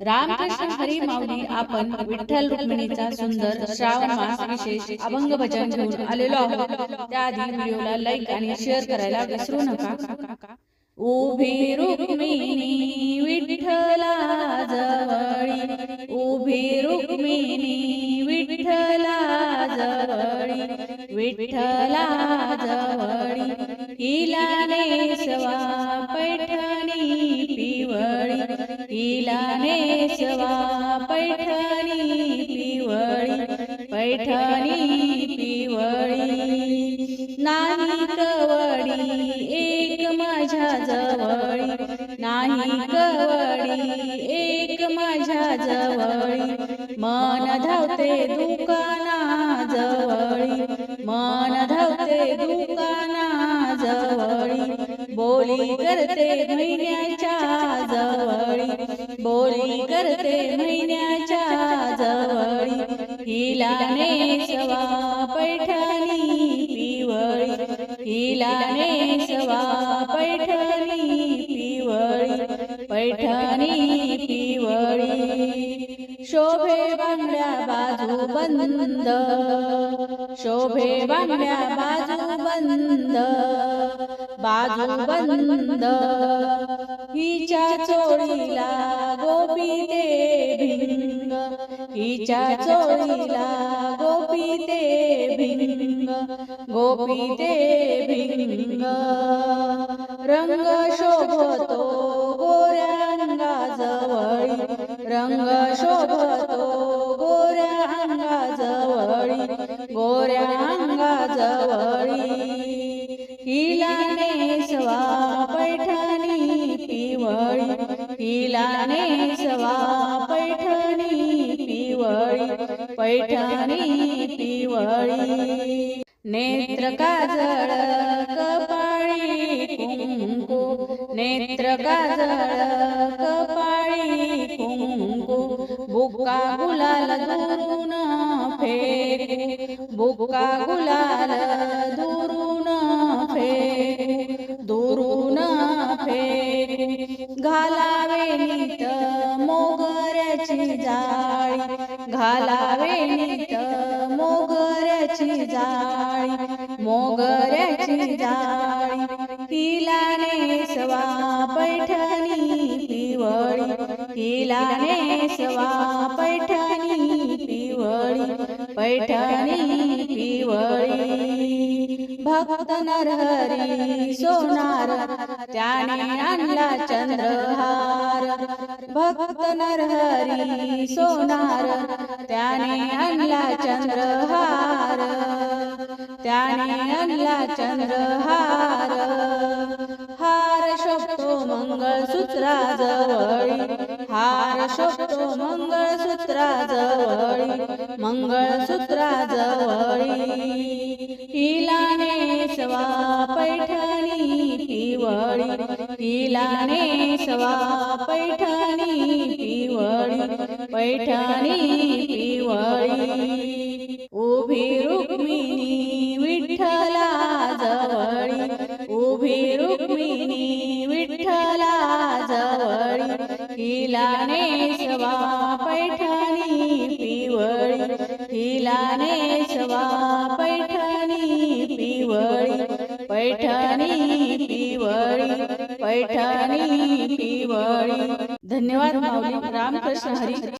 रामकृष्ण हरी माऊली आपण विठ्ठल रुक्मिणीचा सुंदर श्रावण मास विशेष अभंग भजन घेऊन आलेलो आहोत. त्याआधी व्हिडिओला लाईक आणि शेअर करायला विसरू नका. उभी रुक्मिणी विठ्ठला जवळी उभी रुक्मिणी विठ्ठला जवळी विठ्ठला जवळी हिला नेसवा. केशवा पैठणी पिवळी पैठणी पिवळी. नाही कवडी एक माझ्या जवळी. नाही कवडी एक माझ्या जवळी. मन धावते दुकाना जवळी मन धावते दुकाना जवळी बोली करते महिन्याच्या जवळ. बोली करते महिन्याच्या जवळी. हिला सवा पैठणी पिवळी. हिला सवा पैठणी पिवळी. पैठणी पिवळी. शोभे बांगड्या बाजू बंद. शोभे बांगड्या बाजू बंद. बाजू बंद हिच्या चोळीला गोपी ते भिंग. हिच्या चोळीला गोपी ते भिंग. गोपी ते भिंग. रंग शोभतो गोऱ्या अंगाजवळी. रंग शोभतो गोऱ्या अंगाजवळी. गोऱ्या अंगाजवळी. हिला पिलाने सवा पैठणी पिवळी पैठणी पिवळी. नेत्र काजळ कपाळी कुंकू नेत्र काजळ कपाळी कुंकू. बुका गुलाल दुरून फेरे बुका गुलाल जाळी घालावे नीत मोगऱ्याची जाळी मोगऱ्याची जाळी ने नेसवा पैठणी पिवळी. हिला नेसवा पैठणी पिवळी. पैठणी पिवळी. भक्त नरहरी सोनार त्याने आणला चंद्रहार. भक्त नरहरी सोनार त्याने आणला चंद्रहार. त्याने आणला चंद्रहार. हार शोभतो मंगळसूत्राजवळी हार शोभतो मंगळसूत्राजवळी मंगळसूत्रा जवळ पिवळी हिला नेसवा पैठणी पिवळी पैठणी पिवळी उभी रुक्मिणी विठ्ठला जवळी. उभी रुक्मिणी विठ्ठला जवळी. हिला नेसवा पैठणी पिवळी. हिला नेसवा पैठणी पैठणी पिवळी पैठणी पिवळी. धन्यवाद माऊली. रामकृष्ण हरी.